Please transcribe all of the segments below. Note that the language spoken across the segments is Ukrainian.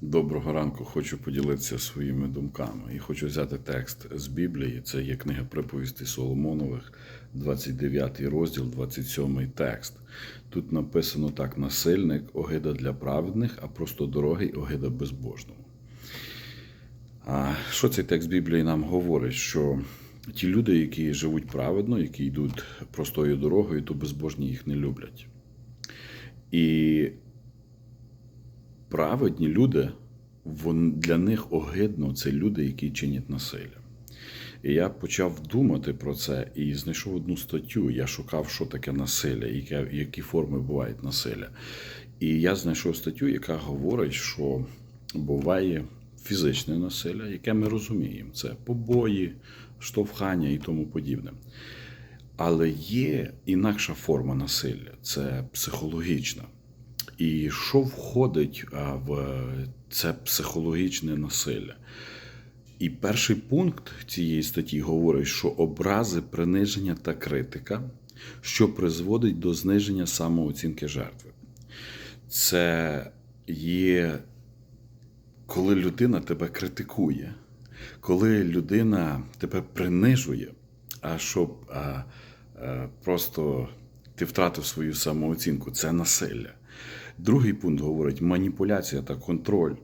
Доброго ранку, хочу поділитися своїми думками. І хочу взяти текст з Біблії. Це є книга приповісті Соломонових, 29 розділ, 27 текст. Тут написано так: насильник огида для праведних, а просто дорогий огида безбожному. А що цей текст Біблії нам говорить? Що ті люди, які живуть праведно, які йдуть простою дорогою, то безбожні їх не люблять. І праведні люди, для них огидно це люди, які чинять насилля. І я почав думати про це і знайшов одну статтю. Я шукав, що таке насилля, які форми бувають насилля. І я знайшов статтю, яка говорить, що буває фізичне насилля, яке ми розуміємо. Це побої, штовхання і тому подібне. Але є інакша форма насилля це психологічна. І що входить в це психологічне насилля? І перший пункт цієї статті говорить, що образи, приниження та критика, що призводить до зниження самооцінки жертви. Це є коли людина тебе критикує, коли людина тебе принижує, а щоб а, а, просто ти втратив свою самооцінку, це насилля. Другий пункт говорить маніпуляція та контроль,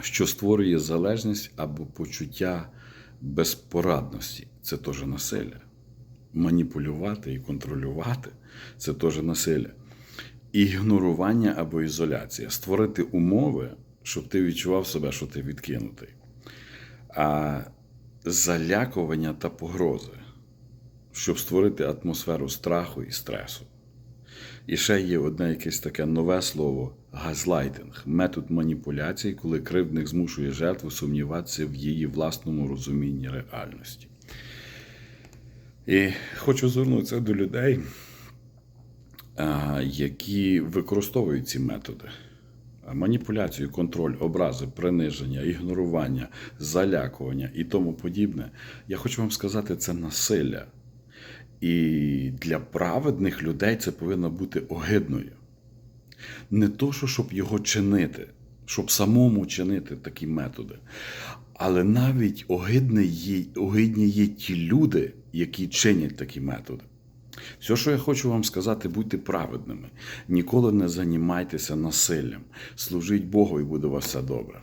що створює залежність або почуття безпорадності. Це теж насилля. Маніпулювати і контролювати це теж насилля. Ігнорування або ізоляція. Створити умови, щоб ти відчував себе, що ти відкинутий. А залякування та погрози, щоб створити атмосферу страху і стресу. І ще є одне якесь таке нове слово газлайтинг метод маніпуляції, коли кривдник змушує жертву сумніватися в її власному розумінні реальності. І хочу звернутися до людей, які використовують ці методи. Маніпуляцію, контроль, образи, приниження, ігнорування, залякування і тому подібне. Я хочу вам сказати, це насилля. І для праведних людей це повинно бути огидною. Не то, що щоб його чинити, щоб самому чинити такі методи. Але навіть огидні є, огидні є ті люди, які чинять такі методи. Все, що я хочу вам сказати, будьте праведними. Ніколи не займайтеся насиллям. Служіть Богу і буде у вас все добре.